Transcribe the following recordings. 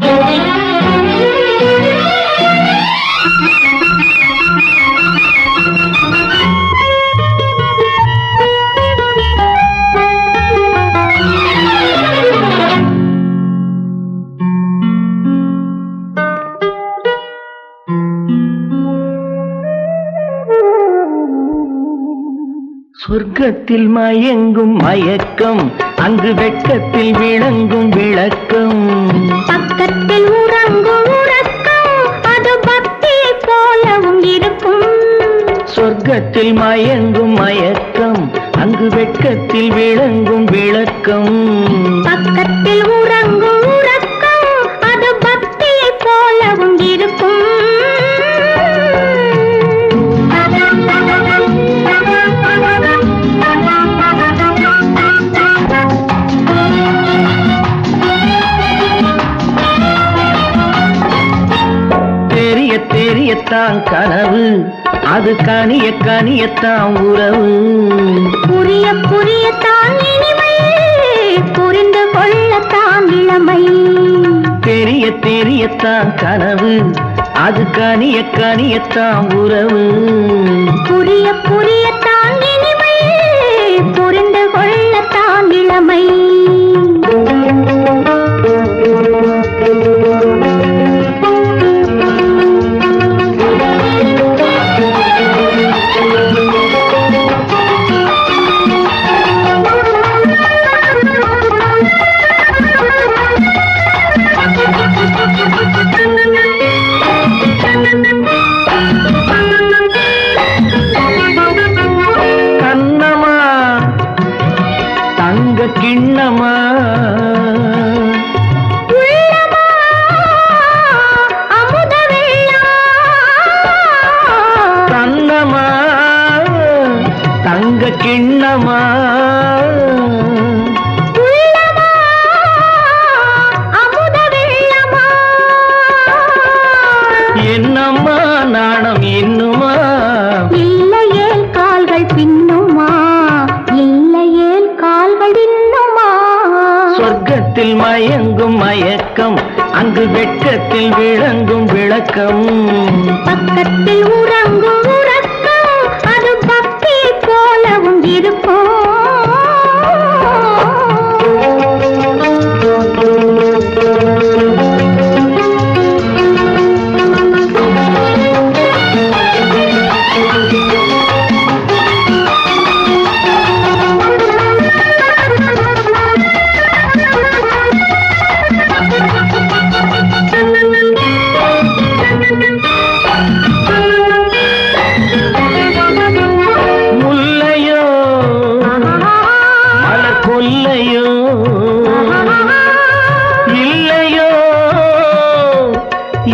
Thank you. சொர்க்கத்தில் மயங்கும் மயக்கம் அங்கு வெட்கத்தில் விளங்கும் விளக்கம். பக்கத்தில் உறங்கும் உறக்கம் அது பக்தியை போலவும் இருக்கும். சொர்க்கத்தில் மயங்கும் மயக்கம் அங்கு வெட்கத்தில் விளங்கும் விளக்கம். பக்கத்தில் உறங்கும் தெரியத்தான் கனவு. அது கனிய கனியத்தான் உறவு. புரிய புரியத்தான் இனிமை. புரிந்து கொள்ளத்தான் இளமை. தெரிய தெரியத்தான் கனவு. அது கனிய கனியத்தான் உறவு. புரிய புரியத்தான் இனிமை. புரிந்து கொள்ளத்தான் இளமை. தங்க கிண்ணமா? என்னம்மா நாணம் இன்னுமா? இல்லையேல் கால்கள் பின்னுமா? இல்லையேல் கால்கள் இன்னுமா? சொர்க்கத்தில் மயங்கும் மயக்கம் அங்கு வெட்கத்தில் விளங்கும் விளக்கம். பக்கத்தில் உறங்கும்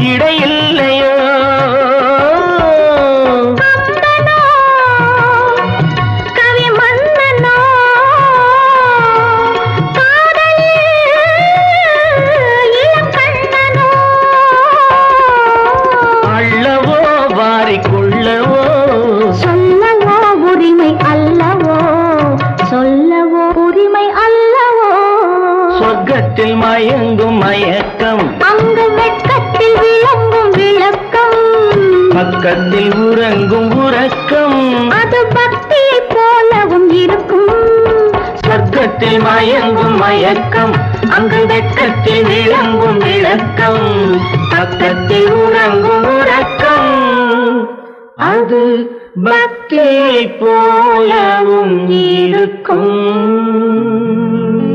இடையில்லை சொர்க்கத்தில் மயங்கும் மயக்கம். அங்கு வெட்கத்தில் விளங்கும் விளக்கம். பக்கத்தில் உறங்கும் உறக்கம். அது பக்தியை போலவும் இருக்கும். சொர்க்கத்தில் மயங்கும் மயக்கம். அங்கு வெட்கத்தில் விளங்கும் விளக்கம். பக்கத்தில் உறங்கும் உறக்கம். அது பக்தியை போலவும் இருக்கும்.